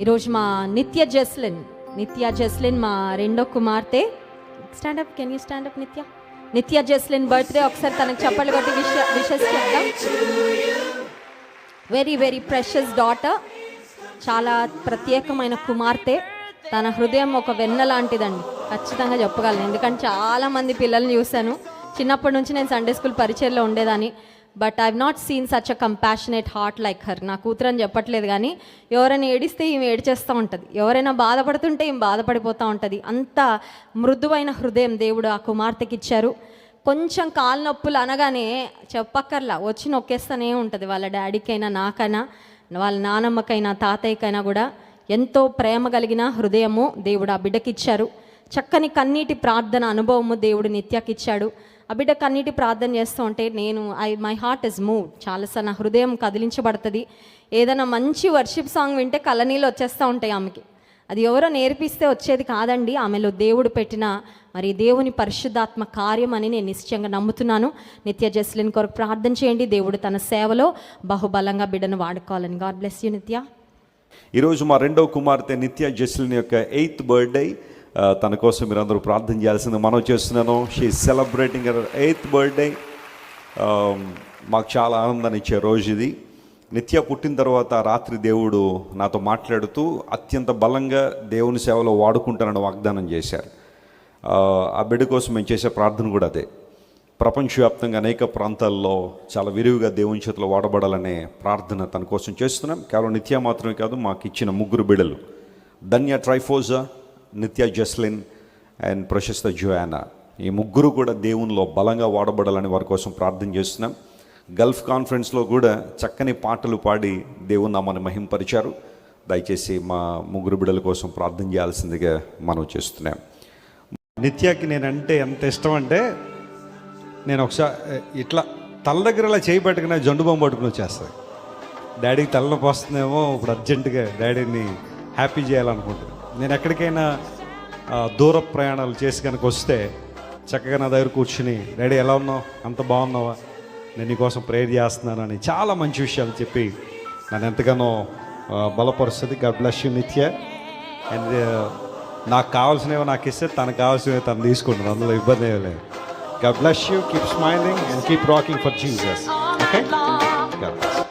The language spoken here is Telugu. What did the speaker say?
ఈరోజు మా నిత్య జస్లిన్ నిత్య జస్లిన్ మా రెండో కుమార్తె. స్టాండప్ కెన్ యూ స్టాండప్ నిత్య నిత్య జస్లిన్ బర్త్డే ఒకసారి తనకు చప్పట్లు కొట్టి విష విషెస్ చెప్తాం వెరీ వెరీ ప్రెషస్ డాటర్ చాలా ప్రత్యేకమైన కుమార్తె. తన హృదయం ఒక వెన్న లాంటిదండి. ఖచ్చితంగా చెప్పగలను. ఎందుకంటే చాలామంది పిల్లల్ని చూశాను. చిన్నప్పటి నుంచి నేను సండే స్కూల్ పరిచయంలో ఉండేదాన్ని. But I not seen such a compassionate heart like her నా కూతురు అని చెప్పట్లేదు కానీ ఎవరైనా ఏడిస్తే ఈమె ఏడిచేస్తూ ఉంటుంది. ఎవరైనా బాధపడుతుంటే ఈమె బాధపడిపోతూ ఉంటుంది. అంత మృదువైన హృదయం దేవుడు ఆ కుమార్తెకి ఇచ్చారు. కొంచెం కాలు నొప్పులు అనగానే చెప్పక్కర్లా వచ్చి నొక్కేస్తూనే ఉంటుంది. వాళ్ళ డాడీకైనా నాకైనా వాళ్ళ నానమ్మకైనా తాతయ్యకైనా కూడా ఎంతో ప్రేమ కలిగిన హృదయము దేవుడు ఆ బిడ్డకిచ్చారు. చక్కని కన్నీటి ప్రార్థన అనుభవము దేవుడు నిత్యకిచ్చాడు. ఆ బిడ్డ కన్నీటి ప్రార్థన చేస్తూ ఉంటే నేను I my heart is moved చాలాసార్లు నా హృదయం కదిలించబడుతుంది. ఏదైనా మంచి వర్షిప్ సాంగ్ వింటే కలనీళ్ళు వచ్చేస్తూ ఉంటాయి ఆమెకి. అది ఎవరో నేర్పిస్తే వచ్చేది కాదండి. ఆమెలో దేవుడు పెట్టిన మరి దేవుని పరిశుద్ధాత్మ కార్యం అని నేను నిశ్చయంగా నమ్ముతున్నాను. నిత్య జస్లిన్ కొరకు ప్రార్థన చేయండి. దేవుడు తన సేవలో బహుబలంగా బిడ్డను వాడుకోవాలని. గాడ్ బ్లెస్ యూ నిత్య. ఈరోజు మా రెండవ కుమార్తె నిత్య జస్లిన్ యొక్క ఎయిత్ బర్త్డే. తన కోసం మీరు అందరూ ప్రార్థన చేయాల్సింది మనం చేస్తున్నాను. షీ సెలబ్రేటింగ్ ఎయిత్ బర్త్డే మాకు చాలా ఆనందాన్ని ఇచ్చే రోజు ఇది. నిత్య పుట్టిన తర్వాత రాత్రి దేవుడు నాతో మాట్లాడుతూ అత్యంత బలంగా దేవుని సేవలో వాడుకుంటానని వాగ్దానం చేశారు. ఆ, బిడ్డ కోసం మేము చేసే ప్రార్థన కూడా అదే. ప్రపంచవ్యాప్తంగా అనేక ప్రాంతాల్లో చాలా విరివిగా దేవుని చేతిలో వాడబడాలనే ప్రార్థన తన కోసం చేస్తున్నాం. కేవలం నిత్య మాత్రమే కాదు మాకు ఇచ్చిన ముగ్గురు బిడలు ధన్య ట్రైఫోజా. నిత్య జస్లిన్ అండ్ ప్రశస్త జోయానా. ఈ ముగ్గురు కూడా దేవునిలో బలంగా వాడబడాలని వారి కోసం ప్రార్థన చేస్తున్నాం. గల్ఫ్ కాన్ఫరెన్స్లో కూడా చక్కని పాటలు పాడి దేవుని నామాన్ని మహింపరిచారు. దయచేసి మా ముగ్గురు బిడల కోసం ప్రార్థన చేయాల్సిందిగా మనం చేస్తున్నాం. నిత్యకి నేనంటే ఎంత ఇష్టం అంటే నేను ఒకసారి ఇట్లా తల దగ్గర ఇలా చేయి పెట్టుకునే జండు బొమ్మ పట్టుకుని వచ్చేస్తుంది డాడీకి తలనొప్పి వస్తుందేమో ఇప్పుడు అర్జెంటుగా డాడీని హ్యాపీ చేయాలనుకుంటుంది నేను ఎక్కడికైనా దూర ప్రయాణాలు చేసి కనుక వస్తే చక్కగా నా దగ్గర కూర్చుని డాడీ ఎలా ఉన్నావు? అంత బాగున్నావా? నేను నీకోసం ప్రేయర్ చేస్తున్నాను అని చాలా మంచి విషయాలు చెప్పి నన్ను ఎంతగానో బలపరుస్తుంది. God bless you Nithya. And నాకు కావాల్సినవి నాకు ఇస్తే తనకు కావాల్సినవి తను తీసుకుంటుంది అందులో ఇబ్బంది ఏమీ లేదు. God bless you. Keep smiling keep keep for for Jesus. Okay? God.